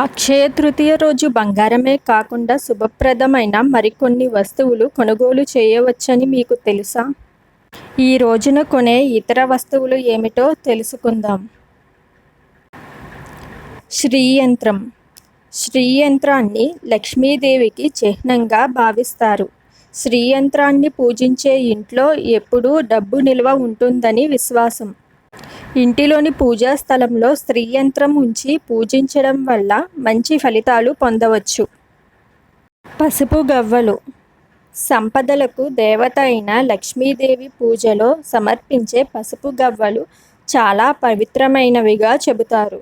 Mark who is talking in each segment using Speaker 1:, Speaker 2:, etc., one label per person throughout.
Speaker 1: అక్షయ తృతీయ రోజు బంగారమే కాకుండా శుభప్రదమైన మరికొన్ని వస్తువులు కొనుగోలు చేయవచ్చని మీకు తెలుసా? ఈ రోజున కొనే ఇతర వస్తువులు ఏమిటో తెలుసుకుందాం. శ్రీయంత్రం. శ్రీయంత్రాన్ని లక్ష్మీదేవికి చిహ్నంగా భావిస్తారు. శ్రీయంత్రాన్ని పూజించే ఇంట్లో ఎప్పుడూ డబ్బు నిల్వ ఉంటుందని విశ్వాసం. ఇంటిలోని పూజా స్థలంలో స్త్రీ యంత్రం ఉంచి పూజించడం వల్ల మంచి ఫలితాలు పొందవచ్చు. పసుపు గవ్వలు. సంపదలకు దేవత అయిన లక్ష్మీదేవి పూజలో సమర్పించే పసుపు గవ్వలు చాలా పవిత్రమైనవిగా చెబుతారు.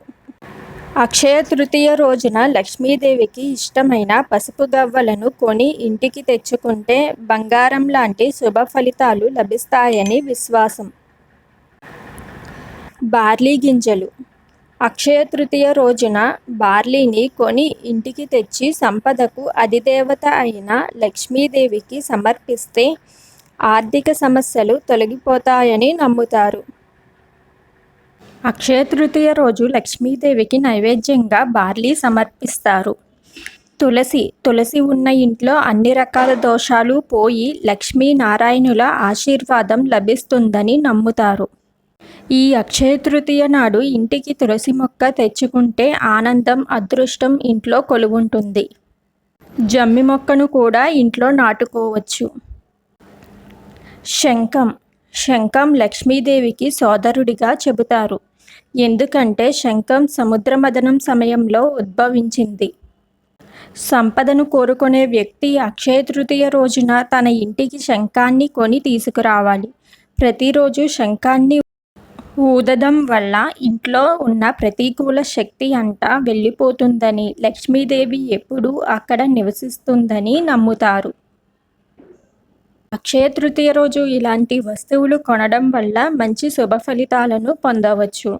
Speaker 1: అక్షయ తృతీయ రోజున లక్ష్మీదేవికి ఇష్టమైన పసుపు గవ్వలను కొని ఇంటికి తెచ్చుకుంటే బంగారం లాంటి శుభ ఫలితాలు లభిస్తాయని విశ్వాసం. బార్లీ గింజలు. అక్షయ తృతీయ రోజున బార్లీని కొని ఇంటికి తెచ్చి సంపదకు అధిదేవత అయిన లక్ష్మీదేవికి సమర్పిస్తే ఆర్థిక సమస్యలు తొలగిపోతాయని నమ్ముతారు. అక్షయ తృతీయ రోజు లక్ష్మీదేవికి నైవేద్యంగా బార్లీ సమర్పిస్తారు. తులసి తులసి ఉన్న ఇంట్లో అన్ని రకాల దోషాలు పోయి లక్ష్మీనారాయణుల ఆశీర్వాదం లభిస్తుందని నమ్ముతారు. ఈ అక్షయ తృతీయ నాడు ఇంటికి తులసి మొక్క తెచ్చుకుంటే ఆనందం అదృష్టం ఇంట్లో కొలువుంటుంది. జమ్మి మొక్కను కూడా ఇంట్లో నాటుకోవచ్చు. శంఖం. శంఖం లక్ష్మీదేవికి సోదరుడిగా చెబుతారు. ఎందుకంటే శంఖం సముద్ర మదనం సమయంలో ఉద్భవించింది. సంపదను కోరుకునే వ్యక్తి అక్షయ తృతీయ రోజున తన ఇంటికి శంఖాన్ని కొని తీసుకురావాలి. ప్రతిరోజు శంఖాన్ని ఊదడం వల్ల ఇంట్లో ఉన్న ప్రతికూల శక్తి అంతా వెళ్ళిపోతుందని లక్ష్మీదేవి ఎప్పుడూ అక్కడ నివసిస్తుందని నమ్ముతారు. అక్షయ తృతీయ రోజు ఇలాంటి వస్తువులు కొనడం వల్ల మంచి శుభ ఫలితాలను పొందవచ్చు.